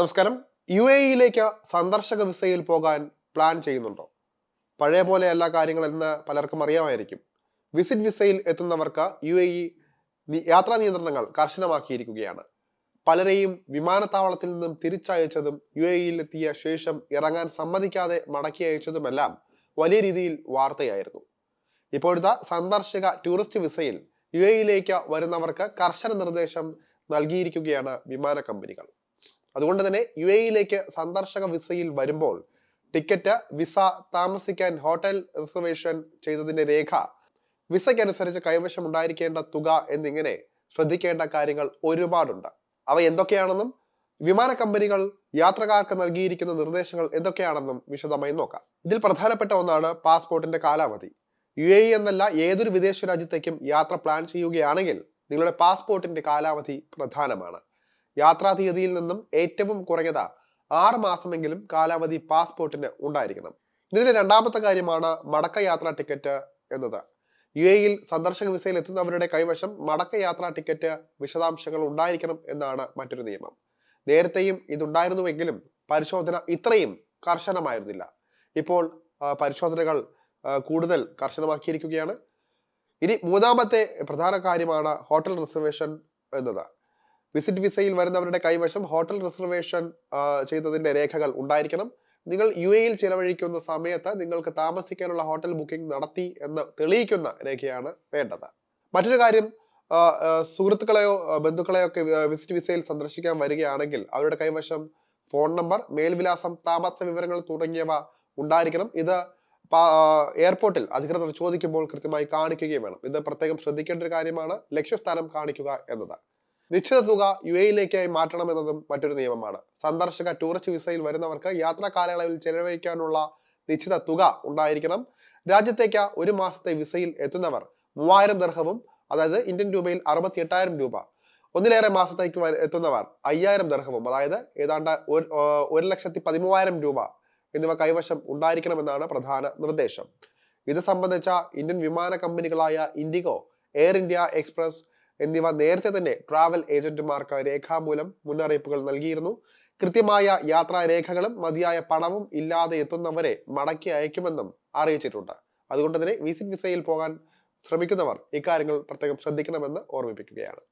നമസ്കാരം. U A ഇയിലേക്ക് സന്ദർശക വിസയിൽ പോകാൻ പ്ലാൻ ചെയ്യുന്നുണ്ടോ? പഴയ പോലെ എല്ലാ കാര്യങ്ങളെന്ന് പലർക്കും അറിയാമായിരിക്കും. വിസിറ്റ് വിസയിൽ എത്തുന്നവർക്ക് യു എ ഇ യാത്രാ നിയന്ത്രണങ്ങൾ കർശനമാക്കിയിരിക്കുകയാണ്. പലരെയും വിമാനത്താവളത്തിൽ നിന്നും തിരിച്ചയച്ചതും യു എ ഇയിൽ എത്തിയ ശേഷം ഇറങ്ങാൻ സമ്മതിക്കാതെ മടക്കി അയച്ചതുമെല്ലാം വലിയ രീതിയിൽ വാർത്തയായിരുന്നു. ഇപ്പോഴത്തെ സന്ദർശക ടൂറിസ്റ്റ് വിസയിൽ യു എ ഇയിലേക്ക് വരുന്നവർക്ക് കർശന നിർദ്ദേശം നൽകിയിരിക്കുകയാണ് വിമാന കമ്പനികൾ. അതുകൊണ്ട് തന്നെ യു എയിലേക്ക് സന്ദർശക വിസയിൽ വരുമ്പോൾ ടിക്കറ്റ് വിസ താമസിക്കാൻ ഹോട്ടൽ റിസർവേഷൻ ചെയ്തതിന്റെ രേഖ വിസയ്ക്കനുസരിച്ച് കൈവശം ഉണ്ടായിരിക്കേണ്ട തുക എന്നിങ്ങനെ ശ്രദ്ധിക്കേണ്ട കാര്യങ്ങൾ ഒരുപാടുണ്ട്. അവ എന്തൊക്കെയാണെന്നും വിമാന കമ്പനികൾ യാത്രക്കാർക്ക് നൽകിയിരിക്കുന്ന നിർദ്ദേശങ്ങൾ എന്തൊക്കെയാണെന്നും വിശദമായി നോക്കാം. ഇതിൽ പ്രധാനപ്പെട്ട ഒന്നാണ് പാസ്പോർട്ടിന്റെ കാലാവധി. യു എ എന്നല്ല ഏതൊരു വിദേശ രാജ്യത്തേക്കും യാത്ര പ്ലാൻ ചെയ്യുകയാണെങ്കിൽ നിങ്ങളുടെ പാസ്പോർട്ടിന്റെ കാലാവധി പ്രധാനമാണ്. യാത്രാ തീയതിയിൽ നിന്നും ഏറ്റവും കുറഞ്ഞത് ആറ് മാസമെങ്കിലും കാലാവധി പാസ്പോർട്ടിന് ഉണ്ടായിരിക്കണം. ഇതിലെ രണ്ടാമത്തെ കാര്യമാണ് മടക്ക യാത്രാ ടിക്കറ്റ് എന്നത്. യു എയിൽ സന്ദർശക വിസയിൽ എത്തുന്നവരുടെ കൈവശം മടക്ക യാത്രാ ടിക്കറ്റ് വിശദാംശങ്ങൾ ഉണ്ടായിരിക്കണം എന്നാണ് മറ്റൊരു നിയമം. നേരത്തെയും ഇതുണ്ടായിരുന്നുവെങ്കിലും പരിശോധന ഇത്രയും കർശനമായിരുന്നില്ല. ഇപ്പോൾ പരിശോധനകൾ കൂടുതൽ കർശനമാക്കിയിരിക്കുകയാണ്. ഇനി മൂന്നാമത്തെ പ്രധാന കാര്യമാണ് ഹോട്ടൽ റിസർവേഷൻ എന്നത്. വിസിറ്റ് വിസയിൽ വരുന്നവരുടെ കൈവശം ഹോട്ടൽ റിസർവേഷൻ ചെയ്തതിന്റെ രേഖകൾ ഉണ്ടായിരിക്കണം. നിങ്ങൾ യു എയിൽ ചിലവഴിക്കുന്ന സമയത്ത് നിങ്ങൾക്ക് താമസിക്കാനുള്ള ഹോട്ടൽ ബുക്കിംഗ് നടത്തി എന്ന് തെളിയിക്കുന്ന രേഖയാണ് വേണ്ടത്. മറ്റൊരു കാര്യം സുഹൃത്തുക്കളെയോ ബന്ധുക്കളെയോ ഒക്കെ വിസിറ്റ് വിസയിൽ സന്ദർശിക്കാൻ വരികയാണെങ്കിൽ അവരുടെ കൈവശം ഫോൺ നമ്പർ മേൽവിലാസം താമസ വിവരങ്ങൾ തുടങ്ങിയവ ഉണ്ടായിരിക്കണം. ഇത് എയർപോർട്ടിൽ അധികൃതർ ചോദിക്കുമ്പോൾ കൃത്യമായി കാണിക്കുകയും വേണം. ഇത് പ്രത്യേകം ശ്രദ്ധിക്കേണ്ട ഒരു കാര്യമാണ്. ലക്ഷ്യസ്ഥാനം കാണിക്കുക എന്നത്. നിശ്ചിത തുക യു എയിലേക്കായി മാറ്റണമെന്നതും മറ്റൊരു നിയമമാണ്. സന്ദർശക ടൂറിസ്റ്റ് വിസയിൽ വരുന്നവർക്ക് യാത്രാ കാലയളവിൽ ചെലവഴിക്കാനുള്ള നിശ്ചിത തുക ഉണ്ടായിരിക്കണം. രാജ്യത്തേക്ക് ഒരു മാസത്തെ വിസയിൽ എത്തുന്നവർ മൂവായിരം ദർഹവും അതായത് ഇന്ത്യൻ രൂപയിൽ അറുപത്തി എട്ടായിരം രൂപ. ഒന്നിലേറെ മാസത്തേക്ക് എത്തുന്നവർ അയ്യായിരം ദർഹവും അതായത് ഏതാണ്ട് ഒരു ലക്ഷത്തി പതിമൂവായിരം രൂപ എന്നിവ കൈവശം ഉണ്ടായിരിക്കണമെന്നാണ് പ്രധാന നിർദ്ദേശം. ഇത് സംബന്ധിച്ച ഇന്ത്യൻ വിമാന കമ്പനികളായ ഇൻഡിഗോ എയർ ഇന്ത്യ എക്സ്പ്രസ് എന്നിവ നേരത്തെ തന്നെ ട്രാവൽ ഏജന്റുമാർക്ക് രേഖാമൂലം മുന്നറിയിപ്പുകൾ നൽകിയിരുന്നു. കൃത്യമായ യാത്രാ രേഖകളും മതിയായ പണവും ഇല്ലാതെ എത്തുന്നവരെ മടക്കി അയക്കുമെന്നും അറിയിച്ചിട്ടുണ്ട്. അതുകൊണ്ട് തന്നെ വിസിറ്റ് വിസയിൽ പോകാൻ ശ്രമിക്കുന്നവർ ഇക്കാര്യങ്ങൾ പ്രത്യേകം ശ്രദ്ധിക്കണമെന്ന് ഓർമ്മിപ്പിക്കുകയാണ്.